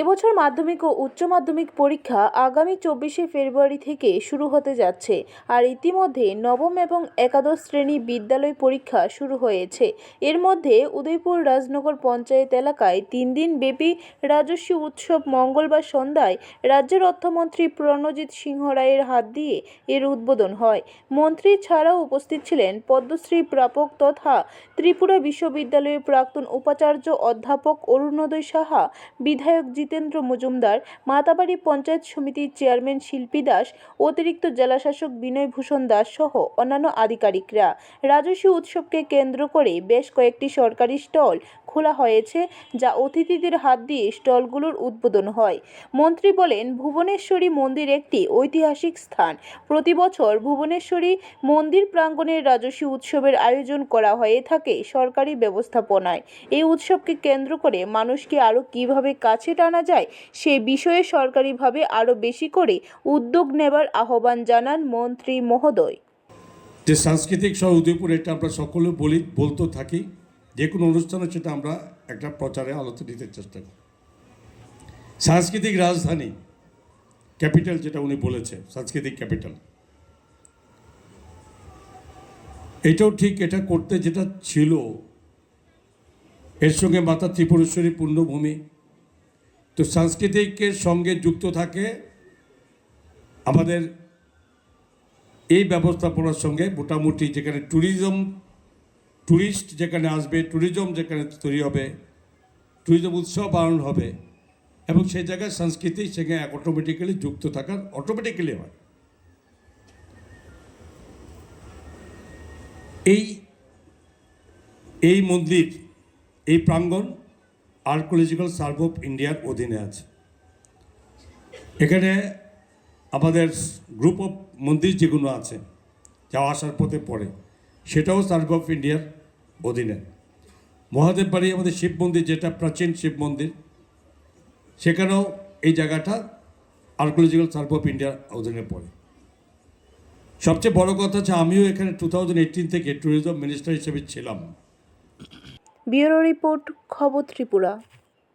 এবছর মাধ্যমিক ও উচ্চ মাধ্যমিক পরীক্ষা আগামী চব্বিশে ফেব্রুয়ারি থেকে শুরু হতে যাচ্ছে আর ইতিমধ্যে নবম এবং একাদশ শ্রেণি বিদ্যালয় পরীক্ষা শুরু হয়েছে। এর মধ্যে উদয়পুর রাজনগর পঞ্চায়েত এলাকায় তিন দিন ব্যাপী রাজস্বী উৎসব মঙ্গলবার সন্ধ্যায় রাজ্যের অর্থমন্ত্রী প্রণজিৎ সিংহ রায়ের হাত দিয়ে এর উদ্বোধন হয়। মন্ত্রী ছাড়াও উপস্থিত ছিলেন পদ্মশ্রী প্রাপক তথা ত্রিপুরা বিশ্ববিদ্যালয়ের প্রাক্তন উপাচার্য অধ্যাপক অরুণোদয় সাহা, বিধায়ক জিতেন্দ্র মজুমদার, মাতাবাড়ি পঞ্চায়েত সমিতির চেয়ারম্যান শিল্পী দাস, অতিরিক্ত জেলাশাসক বিনয় ভূষণ দাস সহ অন্যান্য আধিকারিকরা। রাজস্ব উৎসবকে কেন্দ্র করে বেশ কয়েকটি সরকারি স্টল খোলা হয়েছে যা অতিথিদের হাত দিয়ে স্টলগুলোর উদ্বোধন হয়। মন্ত্রী বলেন, ভুবনেশ্বরী মন্দির একটি ঐতিহাসিক স্থান। প্রতি বছর ভুবনেশ্বরী মন্দির প্রাঙ্গণের রাজস্বী উৎসবের আয়োজন করা হয়ে থাকে সরকারি ব্যবস্থাপনায়। এই উৎসবকে কেন্দ্র করে মানুষকে আরও কীভাবে কাছে টানা যায় সে বিষয়ে সরকারিভাবে আরও বেশি করে উদ্যোগ নেবার আহ্বান জানান মন্ত্রী মহোদয়। যে সাংস্কৃতিক শহর উদয়পুর, এটা আমরা সকলে বলি, বলতে থাকি। যে কোনো অনুষ্ঠানে সেটা আমরা একটা প্রচারে আলোতে দিতে চেষ্টা করি। সাংস্কৃতিক রাজধানী, ক্যাপিটাল যেটা উনি বলেছে, সাংস্কৃতিক ক্যাপিটাল। এটাও ঠিক এটা করতে যেটা ছিল, এর সঙ্গে মাতা ত্রিপুরেশ্বরী পূর্ণভূমি তো সাংস্কৃতিকের সঙ্গে যুক্ত থাকে আমাদের এই ব্যবস্থাপনার সঙ্গে মোটামুটি যেখানে ট্যুরিজম ট্যুরিস্ট যেখানে আসবে, ট্যুরিজম যেখানে তৈরি হবে, ট্যুরিজম উৎসব পালন হবে, এবং সেই জায়গায় সংস্কৃতি সেখানে অটোমেটিক্যালি যুক্ত থাকার অটোমেটিক্যালি হয়। এই এই মন্দির, এই প্রাঙ্গণ আর্কোলজিক্যাল সার্ভ অফ ইন্ডিয়ার অধীনে আছে। এখানে আমাদের গ্রুপ অফ মন্দির যেগুলো আছে, যাওয়া আসার পথে পড়ে। সেটাও সার্ভ অফ ইন্ডিয়ার অধীনে। মহাদেব বাড়ি আমাদের শিব মন্দির যেটা, প্রাচীন শিব মন্দির, সেখানেও এই জায়গাটা আর্কোলজিক্যাল সার্ভ অফ ইন্ডিয়ার অধীনে পড়ে। সবচেয়ে বড় কথা হচ্ছে, আমিও এখানে টু থেকে ট্যুরিজম মিনিস্টার হিসেবে ছিলাম। ব্যুরো রিপোর্ট, খবর ত্রিপুরা।